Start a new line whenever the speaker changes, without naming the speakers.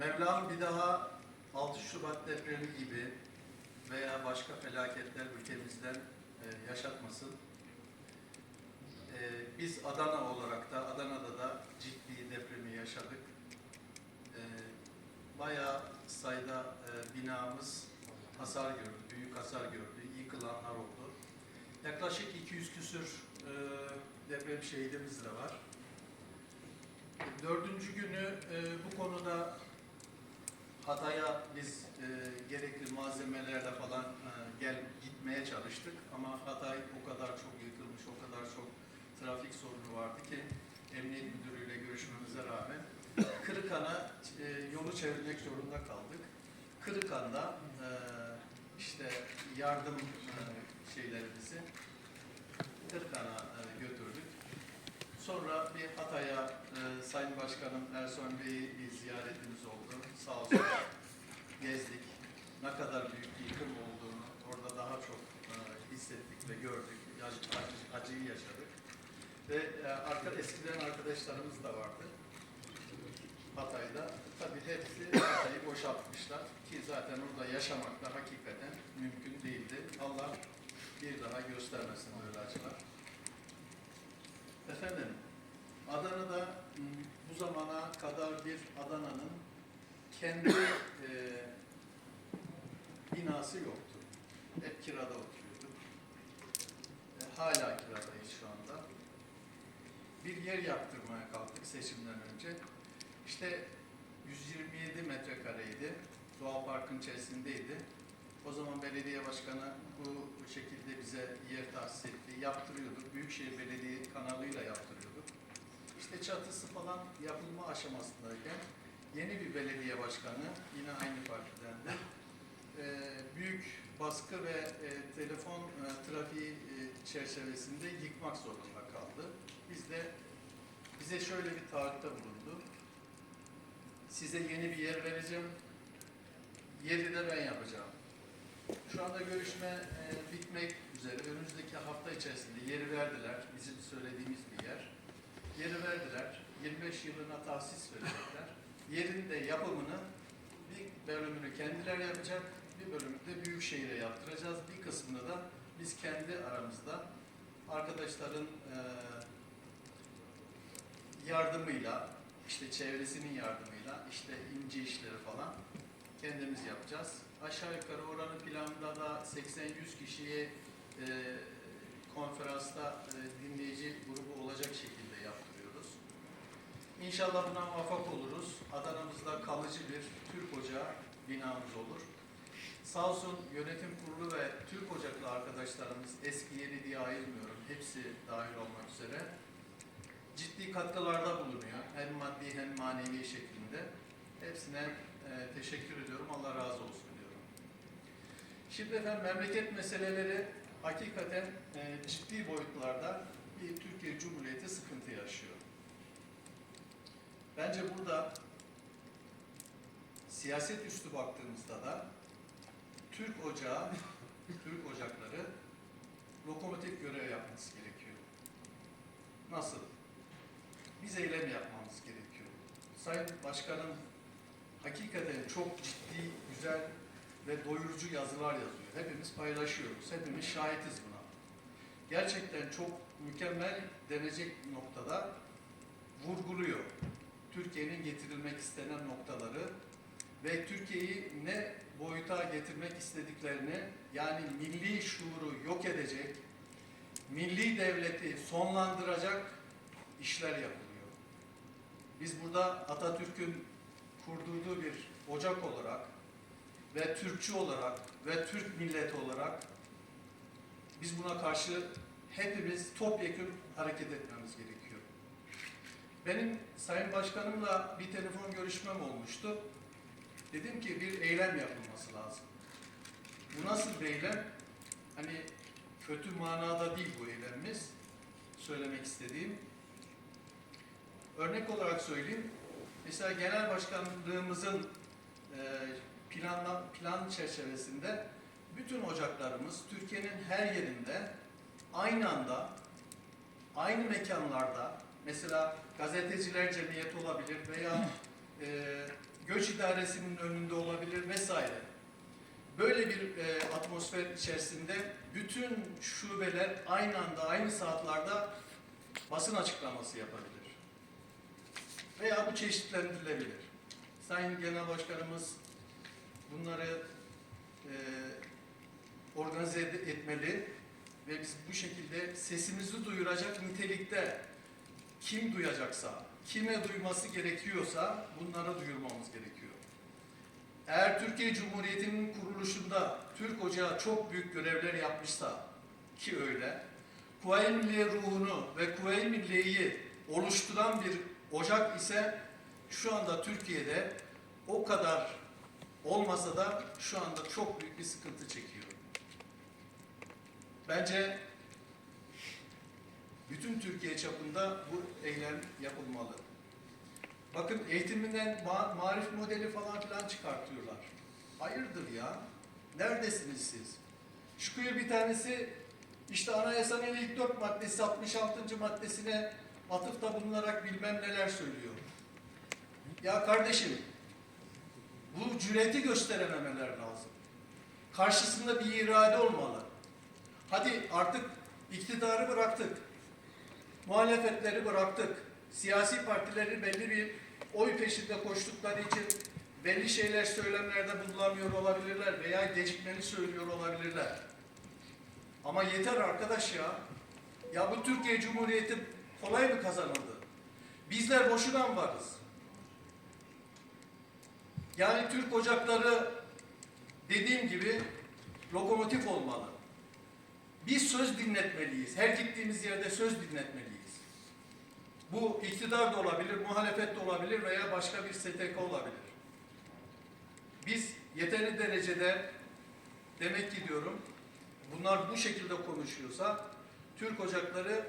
Mevlam bir daha 6 Şubat depremi gibi veya başka felaketler ülkemizden e, yaşatmasın. E, biz Adana olarak da Adana'da da ciddi depremi yaşadık. E, bayağı sayıda e, binamız hasar gördü, büyük hasar gördü, yıkılanlar oldu. Yaklaşık 200 küsür e, deprem şehidimiz de var. Dördüncü günü e, bu konuda Hatay'a biz e, gerekli malzemelerle falan e, gel gitmeye çalıştık ama Hatay o kadar çok yıkılmış, o kadar çok trafik sorunu vardı ki Emniyet Müdürü'yle görüşmemize rağmen Kırıkan'a e, yolu çevirmek zorunda kaldık. Kırıkan'da e, işte yardım e, şeylerimizi Kırıkan'a e, götürdük. Sonra bir Hatay'a e, Sayın Başkanım Ersoy Bey'i bir ziyaretimiz oldu. Sağ olsun gezdik. Ne kadar büyük bir yıkım olduğunu orada daha çok e, hissettik ve gördük. Acı- acı- acıyı yaşadık. Ve e, arka, eskiden arkadaşlarımız da vardı. Hatay'da. Tabii hepsi Hatay'ı boşaltmışlar. Ki zaten orada yaşamak da hakikaten mümkün değildi. Allah bir daha göstermesin böyle acılar. Efendim, Adana'da m, bu zamana kadar bir Adana'nın kendi e, binası yoktu. Hep kirada oturuyorduk. E, hala kiradayız şu anda. Bir yer yaptırmaya kalktık seçimden önce. İşte 127 metrekareydi. Doğal Park'ın içerisindeydi. O zaman belediye başkanı bu şekilde bize yer tahsis etti. Yaptırıyorduk. Büyükşehir Belediye kanalıyla yaptırıyorduk. İşte çatısı falan yapılma aşamasındayken yeni bir belediye başkanı yine aynı partiden de e, büyük baskı ve e, telefon e, trafiği çerçevesinde yıkmak zorunda kaldı. Biz de bize şöyle bir taahhütte bulundu. Size yeni bir yer vereceğim. Yeri de ben yapacağım. Şu anda görüşme e, bitmek üzere. Önümüzdeki hafta içerisinde yeri verdiler. Bizim söylediğimiz bir yer. Yeri verdiler. 25 yılına tahsis verecekler. Yerin de yapımını bir bölümünü kendileri yapacak. Bir bölümünü de Büyükşehir'e yaptıracağız. Bir kısmını da biz kendi aramızda arkadaşların e, yardımıyla, işte çevresinin yardımıyla, işte ince işleri falan kendimiz yapacağız. Aşağı yukarı oranın planında da 80-100 kişiye e, konferansta e, dinleyici grubu olacak şekilde yaptırıyoruz. İnşallah buna muvaffak oluruz. Adana'mızda kalıcı bir Türk Ocağı binamız olur. Sağ olsun yönetim kurulu ve Türk Ocaklı arkadaşlarımız eski yeni diye ayırmıyorum. Hepsi dahil olmak üzere ciddi katkılarda bulunuyor. Hem maddi hem manevi şeklinde. Hepsine e, teşekkür ediyorum. Allah razı olsun. Şimdi efendim memleket meseleleri hakikaten e, ciddi boyutlarda bir Türkiye Cumhuriyeti sıkıntı yaşıyor. Bence burada siyaset üstü baktığımızda da Türk Ocağı, Türk Ocakları lokomotif görev yapması gerekiyor. Nasıl? Biz eylem yapmamız gerekiyor. Sayın Başkanım hakikaten çok ciddi, güzel ve doyurucu yazılar yazıyor. Hepimiz paylaşıyoruz, hepimiz şahitiz buna. Gerçekten çok mükemmel denecek noktada vurguluyor. Türkiye'nin getirilmek istenen noktaları ve Türkiye'yi ne boyuta getirmek istediklerini yani milli şuuru yok edecek, milli devleti sonlandıracak işler yapılıyor. Biz burada Atatürk'ün kurdurduğu bir ocak olarak ve Türkçü olarak ve Türk milleti olarak biz buna karşı hepimiz topyekun hareket etmemiz gerekiyor. Benim Sayın Başkanımla bir telefon görüşmem olmuştu. Dedim ki bir eylem yapılması lazım. Bu nasıl bir eylem? Hani kötü manada değil bu eylemimiz. Söylemek istediğim. Örnek olarak söyleyeyim. Mesela genel başkanlığımızın e, planla, plan çerçevesinde bütün ocaklarımız Türkiye'nin her yerinde aynı anda aynı mekanlarda mesela gazeteciler cemiyeti olabilir veya e, göç idaresinin önünde olabilir vesaire. Böyle bir e, atmosfer içerisinde bütün şubeler aynı anda, aynı saatlerde basın açıklaması yapabilir. Veya bu çeşitlendirilebilir. Sayın Genel Başkanımız bunları e, organize etmeli ve biz bu şekilde sesimizi duyuracak nitelikte kim duyacaksa, kime duyması gerekiyorsa bunlara duyurmamız gerekiyor. Eğer Türkiye Cumhuriyeti'nin kuruluşunda Türk Ocağı çok büyük görevler yapmışsa ki öyle, Kuvayi Milliye ruhunu ve Kuvayi Milliye'yi oluşturan bir ocak ise şu anda Türkiye'de o kadar olmasa da şu anda çok büyük bir sıkıntı çekiyor. Bence bütün Türkiye çapında bu eylem yapılmalı. Bakın eğitiminden ma- marif modeli falan filan çıkartıyorlar. Hayırdır ya? Neredesiniz siz? Çıkıyor bir tanesi işte anayasanın ilk dört maddesi 66. maddesine atıfta bulunarak bilmem neler söylüyor. Ya kardeşim cüreti gösterememeler lazım. Karşısında bir irade olmalı. Hadi artık iktidarı bıraktık. Muhalefetleri bıraktık. Siyasi partileri belli bir oy peşinde koştukları için belli şeyler söylemlerde bulunamıyor olabilirler veya gecikmeli söylüyor olabilirler. Ama yeter arkadaş ya. Ya bu Türkiye Cumhuriyeti kolay mı kazanıldı? Bizler boşuna mı varız? Yani Türk ocakları dediğim gibi lokomotif olmalı. Biz söz dinletmeliyiz. Her gittiğimiz yerde söz dinletmeliyiz. Bu iktidar da olabilir, muhalefet de olabilir veya başka bir STK olabilir. Biz yeterli derecede demek ki diyorum bunlar bu şekilde konuşuyorsa Türk ocakları